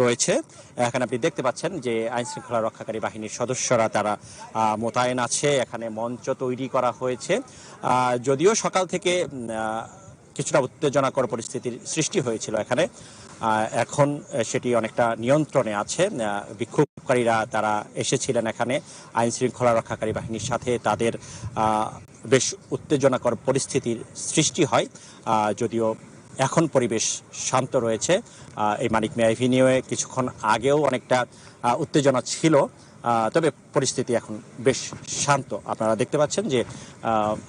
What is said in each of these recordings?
রয়েছে। এখানে আপনি দেখতে পাচ্ছেন যে আইন শৃঙ্খলা রক্ষাকারী বাহিনীর সদস্যরা তারা মোতায়েন আছে। এখানে মঞ্চ তৈরি করা হয়েছে। যদিও সকাল থেকে কিছুটা উত্তেজনাকর পরিস্থিতির সৃষ্টি হয়েছিল এখানে। এখন সেটি অনেকটা নিয়ন্ত্রণে আছে। বিক্ষোভকারীরা তারা এসেছিলেন এখানে। আইন শৃঙ্খলা রক্ষাকারী বাহিনীর সাথে তাদের বেশ উত্তেজনাকর পরিস্থিতির সৃষ্টি হয়। যদিও এখন পরিবেশ শান্ত রয়েছে। এই মানিক মিয়া এভিনিউয়ে কিছুক্ষণ আগেও অনেকটা উত্তেজনা ছিল। তবে পরিস্থিতি এখন বেশ শান্ত। আপনারা দেখতে পাচ্ছেন যে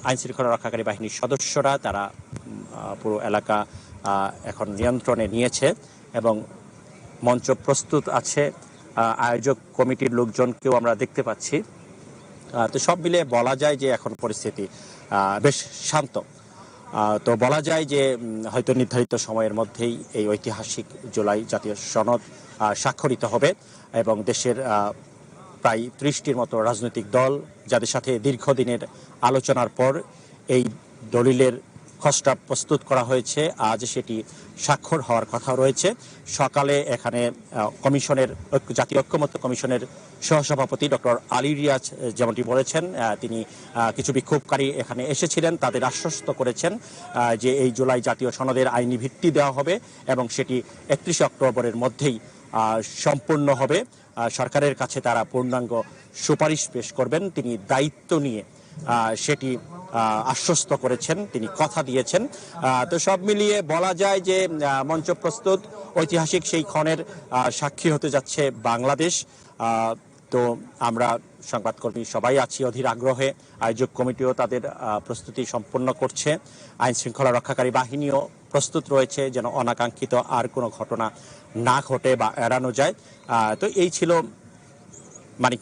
আইন শৃঙ্খলা রক্ষাকারী বাহিনীর সদস্যরা তারা পুরো এলাকা এখন নিয়ন্ত্রণে নিয়েছে এবং মঞ্চ প্রস্তুত আছে। আয়োজক কমিটির লোকজনকেও আমরা দেখতে পাচ্ছি। তো সব মিলে বলা যায় যে এখন পরিস্থিতি বেশ শান্ত। তো বলা যায় যে হয়তো নির্ধারিত সময়ের মধ্যেই এই ঐতিহাসিক জুলাই জাতীয় সনদ স্বাক্ষরিত হবে এবং দেশের প্রায় ত্রিশটির মতো রাজনৈতিক দল যাদের সাথে দীর্ঘদিনের আলোচনার পর এই দলিলের খসড়া প্রস্তুত করা হয়েছে। আজ সেটি স্বাক্ষর হওয়ার কথা রয়েছে। সকালে এখানে কমিশনের জাতীয় ঐক্যমত্য কমিশনের সহসভাপতি ডক্টর আলী রিয়াজ যেমনটি বলেছেন তিনি কিছু বিক্ষোভকারী এখানে এসেছিলেন, তাদের আশ্বস্ত করেছেন যে এই জুলাই জাতীয় সনদের আইনি ভিত্তি দেওয়া হবে এবং সেটি একত্রিশে অক্টোবরের মধ্যেই সম্পূর্ণ হবে। সরকারের কাছে তারা পূর্ণাঙ্গ সুপারিশ পেশ করবেন। তিনি দায়িত্ব নিয়ে সেটি আশ্বস্ত করেছেন, তিনি কথা দিয়েছেন। তো সব মিলিয়ে বলা যায় যে মঞ্চ প্রস্তুত, ঐতিহাসিক সেই ক্ষণের সাক্ষী হতে যাচ্ছে বাংলাদেশ। তো আমরা সংবাদকর্মী সবাই আছি অধীর আগ্রহে। আয়োজক কমিটিও তাদের প্রস্তুতি সম্পন্ন করছে। আইন শৃঙ্খলা রক্ষাকারী বাহিনীও প্রস্তুত রয়েছে যেন অনাকাঙ্ক্ষিত আর কোনো ঘটনা না ঘটে বা এড়ানো যায়। তো এই ছিল মানিক